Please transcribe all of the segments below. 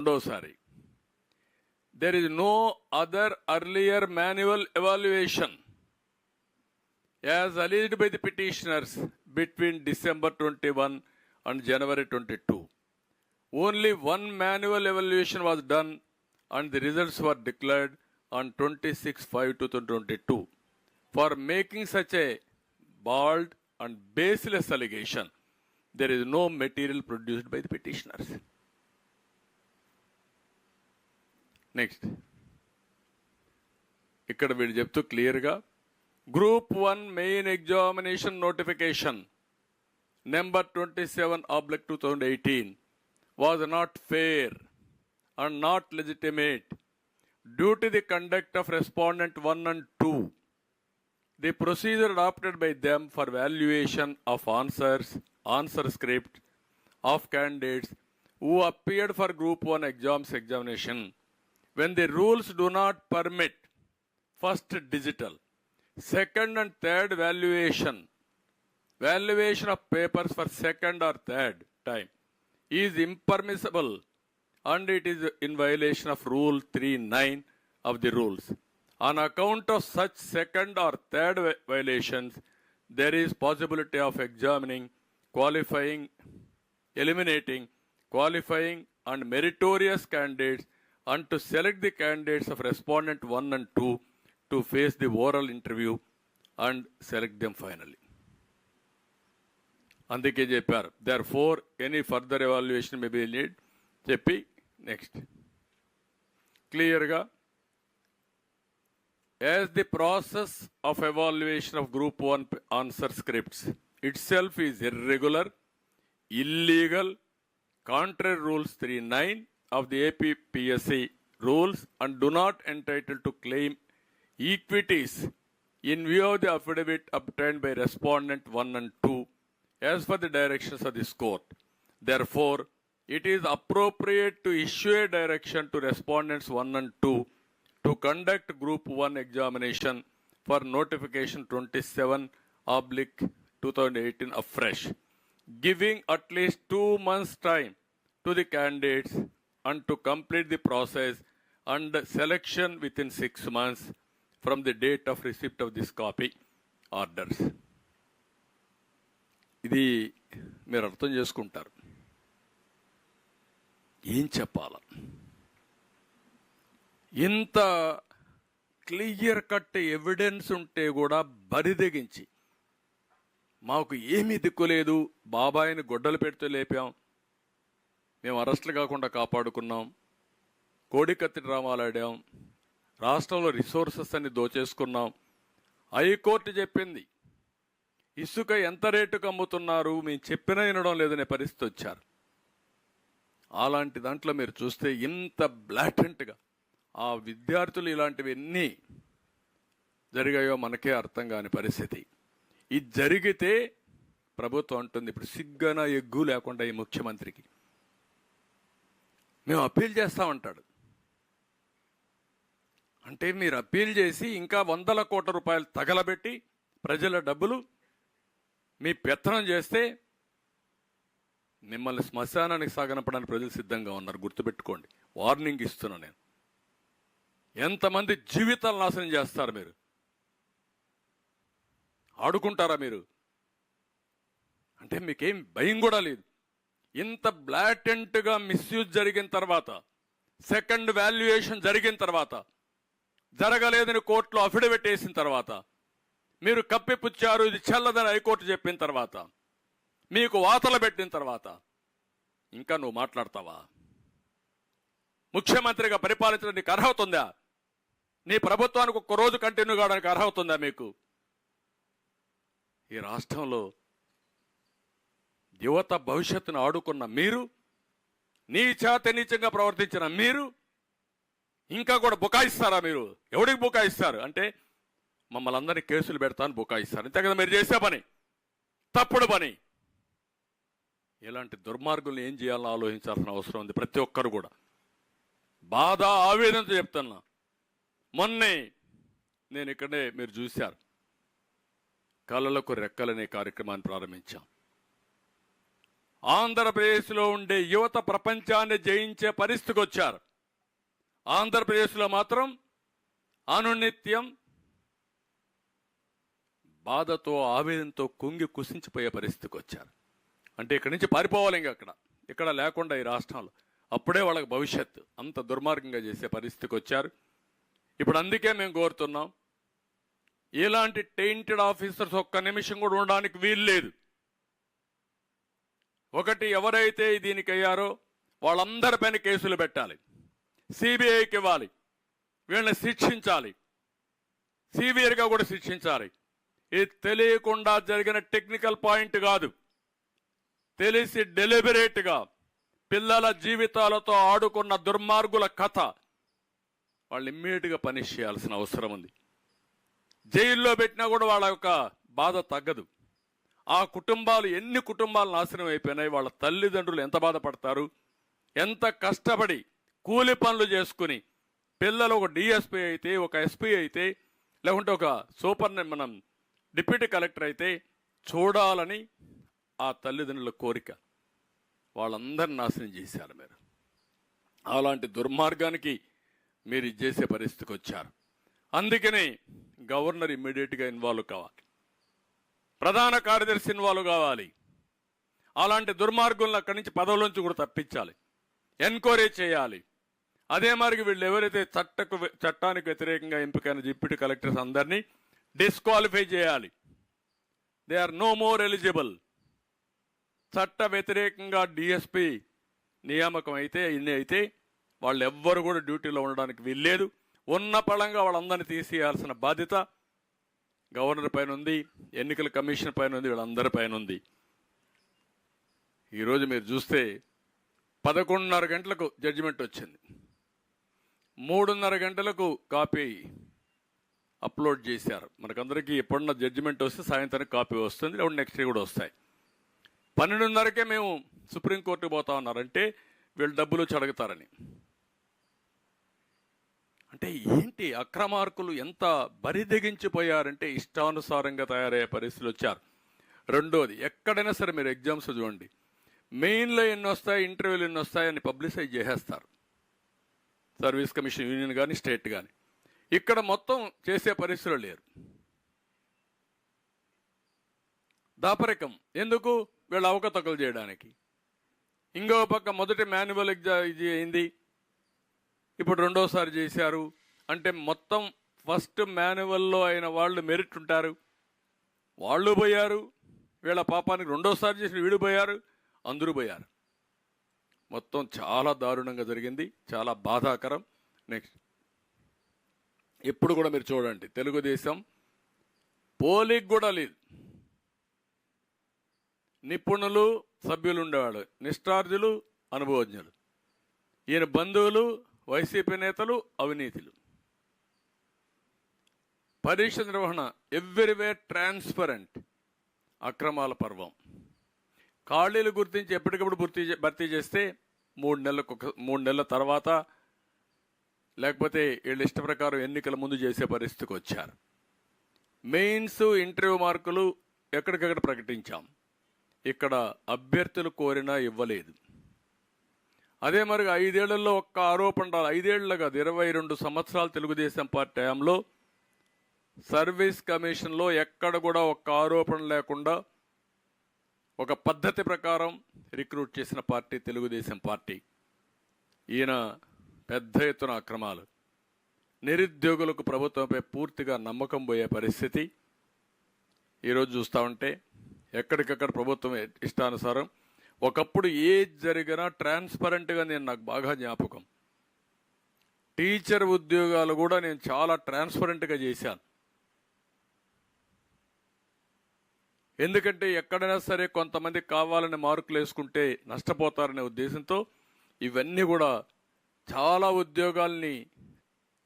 రెండోసారి there is no other earlier manual evaluation as alleged by the petitioners between December 21 and January 22. Only one manual evaluation was done and the results were declared on 26-5-2022. For making such a bald and baseless allegation, there is no material produced by the petitioners. Next ఇక్కడ వీడు చెప్తూ క్లియర్గా group one main examination notification number twenty seven oblique two thousand eighteen was not fair and not legitimate due to the conduct of respondent one and two the procedure adopted by them for valuation of answers, answer script of candidates who appeared for group 1 exams examination when the rules do not permit first digital, second and third valuation, valuation of papers for second or third time is impermissible and it is in violation of rule 39 of the rules. On account of such second or third violations, there is possibility of examining, qualifying, eliminating, qualifying and meritorious candidates and to select the candidates of respondent 1 and 2 to face the oral interview and select them finally. అందుకే చెప్పారు therefore any further evaluation may be need చెప్పి next క్లియర్గా as the process of evaluation of group 1 p- answer scripts itself is irregular illegal contrary rules 39 of the APPSC rules and do not entitle to claim equities in view of the affidavit obtained by respondent 1 and 2 as per the directions of this court. Therefore it is appropriate to issue a direction to respondents 1 and 2 to conduct group 1 examination for notification 27 oblique 2018 afresh giving at least 2 months time to the candidates and to complete the process and selection within 6 months from the date of receipt of this copy orders ఇది మీరు అర్థం చేసుకుంటారు ఏం చెప్పాలా ఇంత clear cut evidence ఉంటే కూడా బరిదెగించి మాకు ఏమీ దిక్కులేదు బాబాయిని గొడ్డలు పెడితే లేపాం మేము అరెస్టులు కాకుండా కాపాడుకున్నాం. కోడికత్తి డ్రామాలు ఆడాం. రాష్ట్రంలో రిసోర్సెస్ అన్ని దోచేసుకున్నాం. హైకోర్టు చెప్పింది ఇసుక ఎంత రేటుకు అమ్ముతున్నారు? మేము చెప్పినా వినడం లేదనే పరిస్థితి వచ్చారు. అలాంటి దాంట్లో మీరు చూస్తే ఇంత బ్లాటెంట్గా ఆ విద్యార్థులు ఇలాంటివి ఎన్ని జరిగాయో మనకే అర్థం కాని పరిస్థితి. ఇది జరిగితే ప్రభుత్వం అంటుంది ఇప్పుడు సిగ్గన ఎగ్గు లేకుండా ఈ ముఖ్యమంత్రికి. మేము అప్పీల్ చేస్తామంటాడు అంటే మీరు అప్పీల్ చేసి ఇంకా వందల కోట్ల రూపాయలు తగలబెట్టి ప్రజల డబ్బులు మీ పెత్తనం చేస్తే మిమ్మల్ని శ్మశానానికి సాగనపడానికి ప్రజలు సిద్ధంగా ఉన్నారు. గుర్తుపెట్టుకోండి. వార్నింగ్ ఇస్తున్నా నేను. ఎంతమంది జీవితాలు నాశనం చేస్తారు మీరు? ఆడుకుంటారా మీరు? అంటే మీకేం భయం కూడా లేదు. ఇంత బ్లాటెంట్గా మిస్యూజ్ జరిగిన తర్వాత సెకండ్ వాల్యుయేషన్ జరిగిన తర్వాత జరగలేదని కోర్టులో అఫిడవిట్ వేసిన తర్వాత మీరు కప్పిపుచ్చారు ఇది చెల్లదని హైకోర్టు చెప్పిన తర్వాత మీకు వాతలు పెట్టిన తర్వాత ఇంకా నువ్వు మాట్లాడతావా? ముఖ్యమంత్రిగా పరిపాలించడానికి అర్హత ఉందా? నీ ప్రభుత్వానికి ఒక్క రోజు కంటిన్యూ కావడానికి అర్హత ఉందా మీకు? ఈ రాష్ట్రంలో యువత భవిష్యత్తును ఆడుకున్న మీరు నీచాత నీచంగా ప్రవర్తించిన మీరు ఇంకా కూడా బుకాయిస్తారా మీరు? ఎవడికి బుకాయిస్తారు? అంటే మమ్మల్ని అందరినీ కేసులు పెడతాను బుకాయిస్తారు. అంతే కదా మీరు చేసే పని? తప్పుడు పని. ఇలాంటి దుర్మార్గుల్ని ఏం చేయాలో ఆలోచించాల్సిన అవసరం ఉంది ప్రతి ఒక్కరు కూడా. బాధ ఆవేదనతో చెప్తున్నా. మొన్నే నేను ఇక్కడే మీరు చూశారు. కళలకు రెక్కలనే కార్యక్రమాన్ని ప్రారంభించాం. ఆంధ్రప్రదేశ్లో ఉండే యువత ప్రపంచాన్ని జయించే పరిస్థితికి వచ్చారు. ఆంధ్రప్రదేశ్లో మాత్రం అనునిత్యం బాధతో ఆవేదనతో కుంగి కుసించిపోయే పరిస్థితికి వచ్చారు. అంటే ఇక్కడి నుంచి పారిపోవాలి ఇంకా అక్కడ. ఇక్కడ లేకుండా ఈ రాష్ట్రంలో. అప్పుడే వాళ్ళకి భవిష్యత్తు అంత దుర్మార్గంగా చేసే పరిస్థితికి వచ్చారు. ఇప్పుడు అందుకే మేము కోరుతున్నాం ఇలాంటి టెయింటెడ్ ఆఫీసర్స్ ఒక్క నిమిషం కూడా ఉండడానికి వీలు లేదు ఒకటి ఎవరైతే దీనికి అయ్యారో వాళ్ళందరిపైన కేసులు పెట్టాలి. సిబిఐకి ఇవ్వాలి. వీళ్ళని శిక్షించాలి. సివియర్గా కూడా శిక్షించాలి. ఇది తెలియకుండా జరిగిన టెక్నికల్ పాయింట్ కాదు. తెలిసి డెలిబరేట్గా పిల్లల జీవితాలతో ఆడుకున్న దుర్మార్గుల కథ వాళ్ళు ఇమ్మీడియట్గా పనిష్ చేయాల్సిన అవసరం ఉంది. జైల్లో పెట్టినా కూడా వాళ్ళ యొక్క బాధ తగ్గదు. ఆ కుటుంబాలు ఎన్ని కుటుంబాలు నాశనం అయిపోయినాయి వాళ్ళ తల్లిదండ్రులు ఎంత బాధపడతారు? ఎంత కష్టపడి కూలి పనులు చేసుకుని పిల్లలు ఒక డిఎస్పీ అయితే ఒక ఎస్పీ అయితే లేకుంటే ఒక సూపర్ మనం డిప్యూటీ కలెక్టర్ అయితే చూడాలని ఆ తల్లిదండ్రుల కోరిక. వాళ్ళందరిని నాశనం చేశారు మీరు. అలాంటి దుర్మార్గానికి మీరు ఇది చేసే పరిస్థితికి వచ్చారు. అందుకనే గవర్నర్ ఇమ్మీడియట్గా ఇన్వాల్వ్ కావాలి. ప్రధాన కార్యదర్శి ఇన్వాల్వ్ కావాలి. అలాంటి దుర్మార్గులను అక్కడి నుంచి పదవులోంచి కూడా తప్పించాలి. ఎంక్వైరీ చేయాలి. అదే మరి వీళ్ళు ఎవరైతే చట్టకు చట్టానికి వ్యతిరేకంగా ఎంపికైన డిప్యూటీ కలెక్టర్స్ అందరినీ డిస్క్వాలిఫై చేయాలి. They are no more eligible. చట్ట వ్యతిరేకంగా డిఎస్పి నియామకం అయితే ఇన్ని అయితే వాళ్ళు ఎవ్వరు కూడా డ్యూటీలో ఉండడానికి వీల్లేదు. ఉన్న పళంగా వాళ్ళందరినీ తీసేయాల్సిన బాధ్యత గవర్నర్ పైన ఉంది ఎన్నికల కమిషన్ పైన ఉంది వీళ్ళందరి పైన ఉంది ఈరోజు మీరు చూస్తే పదకొండున్నర గంటలకు జడ్జిమెంట్ వచ్చింది. మూడున్నర గంటలకు కాపీ అప్లోడ్ చేశారు. మనకందరికీ ఎప్పుడున్న జడ్జిమెంట్ వస్తే సాయంత్రం కాపీ వస్తుంది లేకుంటే నెక్స్ట్ డే కూడా వస్తాయి. పన్నెండున్నరకే మేము సుప్రీంకోర్టుకు పోతా ఉన్నారంటే వీళ్ళు డబ్బులు చడగతారని అంటే ఏంటి అక్రమార్కులు ఎంత బరిదెగించిపోయారంటే ఇష్టానుసారంగా తయారయ్యే పరిస్థితులు వచ్చారు. రెండోది ఎక్కడైనా సరే మీరు ఎగ్జామ్స్ చూడండి. మెయిన్లో ఎన్ని వస్తాయి ఇంటర్వ్యూలు ఎన్ని వస్తాయని పబ్లిసైజ్ చేసేస్తారు. సర్వీస్ కమిషన్ యూనియన్ కానీ స్టేట్ కానీ ఇక్కడ మొత్తం చేసే పరిస్థితులు లేరు. దాపరికం. ఎందుకు? వీళ్ళు అవకతవకలు చేయడానికి. ఇంకో పక్క మొదటి మాన్యువల్ ఎగ్జామ్ ఇది అయింది ఇప్పుడు రెండోసారి చేశారు. అంటే మొత్తం ఫస్ట్ మాన్యువల్లో అయిన వాళ్ళు మెరిట్ ఉంటారు. వాళ్ళు పోయారు. వీళ్ళ పాపానికి రెండోసారి చేసిన వీడు పోయారు. అందరూ పోయారు. మొత్తం చాలా దారుణంగా జరిగింది. చాలా బాధాకరం. నెక్స్ట్ ఇప్పుడు కూడా మీరు చూడండి. తెలుగుదేశం పోలిక్ కూడా లేదు. నిపుణులు సభ్యులు ఉండేవాళ్ళు. నిష్ఠార్థులు అనుభవజ్ఞులు. ఈయన బంధువులు వైసీపీ నేతలు అవినీతులు. పరీక్ష నిర్వహణ ఎవ్రీవేర్ ట్రాన్స్పరెంట్ అక్రమాల పర్వం. ఖాళీలు గుర్తించి ఎప్పటికప్పుడు భర్తీ చే- భర్తీ చేస్తే మూడు నెలలకు ఒక మూడు నెలల తర్వాత లేకపోతే వీళ్ళ ఇష్ట ప్రకారం ఎన్నికల ముందు చేసే పరిస్థితికి వచ్చారు. మెయిన్స్ ఇంటర్వ్యూ మార్కులు ఎక్కడికక్కడ ప్రకటించాం. ఇక్కడ అభ్యర్థులు కోరినా ఇవ్వలేదు. అదే మరి ఐదేళ్ళలో ఒక్క ఆరోపణ రాలి. ఐదేళ్ళ కాదు ఇరవై రెండు సంవత్సరాలు తెలుగుదేశం పార్టీ టైంలో సర్వీస్ కమిషన్లో ఎక్కడ కూడా ఒక్క ఆరోపణ లేకుండా ఒక పద్ధతి ప్రకారం రిక్రూట్ చేసిన పార్టీ తెలుగుదేశం పార్టీ. ఈయన పెద్ద ఎత్తున అక్రమాలు. నిరుద్యోగులకు ప్రభుత్వంపై పూర్తిగా నమ్మకం పోయే పరిస్థితి. ఈరోజు చూస్తూ ఉంటే ఎక్కడికక్కడ ప్రభుత్వం ఇష్టానుసారం ఒకప్పుడు ఏది జరిగినా ట్రాన్స్పరెంట్గా నేను నాకు బాగా జ్ఞాపకం. టీచర్ ఉద్యోగాలు కూడా నేను చాలా ట్రాన్స్పరెంట్గా చేశాను. ఎందుకంటే ఎక్కడైనా సరే కొంతమంది కావాలని మార్కులు వేసుకుంటే నష్టపోతారనే ఉద్దేశంతో ఇవన్నీ కూడా చాలా ఉద్యోగాల్ని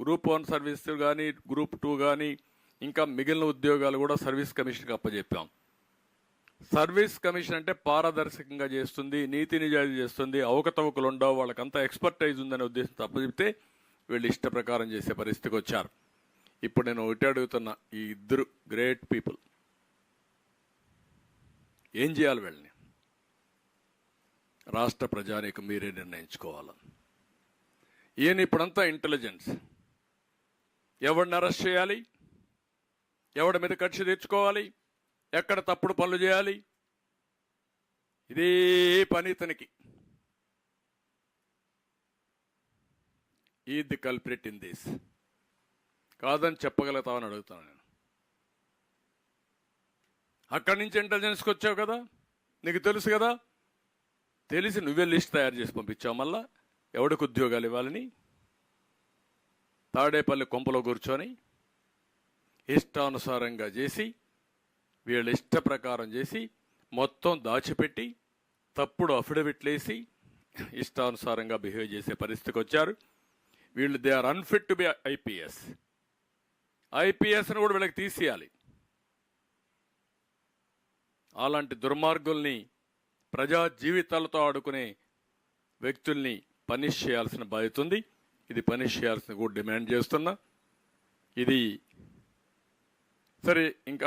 గ్రూప్ వన్ సర్వీస్ కానీ గ్రూప్ టూ కానీ ఇంకా మిగిలిన ఉద్యోగాలు కూడా సర్వీస్ కమిషన్కి అప్పచెప్పాం సర్వీస్ కమిషన్ అంటే పారదర్శకంగా చేస్తుంది నీతి నిజాయితీ చేస్తుంది అవకతవకలు ఉండవు వాళ్ళకంతా ఎక్స్పర్టైజ్ ఉందనే అప్పు చెప్తే వీళ్ళు ఇష్ట ప్రకారం చేసే పరిస్థితికి వచ్చారు. ఇప్పుడు నేను ఒకటి అడుగుతున్న ఈ ఇద్దరు గ్రేట్ పీపుల్ ఏం చేయాలి వీళ్ళని? రాష్ట్ర ప్రజానికి మీరే నిర్ణయించుకోవాలి. ఈయన ఇప్పుడంతా ఇంటెలిజెన్స్. ఎవడిని అరెస్ట్ చేయాలి? ఎవడి మీద కక్ష తెచ్చుకోవాలి ఎక్కడ తప్పుడు పనులు చేయాలి? ఇదే పని ఇతనికి. ఈ ది కల్ప్రిట్ ఇన్ దిస్ కాదని చెప్పగలుగుతామని అడుగుతాను నేను. అక్కడి నుంచి ఇంటెలిజెన్స్కి వచ్చావు కదా? నీకు తెలుసు కదా? తెలిసి నువ్వే లిస్ట్ తయారు చేసి పంపించావు మళ్ళా? ఎవడికి ఉద్యోగాలు ఇవ్వాలని? తాడేపల్లి కొంపలో కూర్చొని ఇష్టానుసారంగా చేసి వీళ్ళ ఇష్ట ప్రకారం చేసి మొత్తం దాచిపెట్టి తప్పుడు అఫిడవిట్లేసి ఇష్టానుసారంగా బిహేవ్ చేసే పరిస్థితికి వచ్చారు. వీళ్ళు they are unfit to be IPS ఐపీఎస్ను కూడా వీళ్ళకి తీసేయాలి. అలాంటి దుర్మార్గుల్ని ప్రజా జీవితాలతో ఆడుకునే వ్యక్తుల్ని పనిష్ చేయాల్సిన బాధ్యత ఉంది. ఇది పనిష్ చేయాల్సిన కూడా డిమాండ్ చేస్తున్నా. ఇది సరే ఇంకా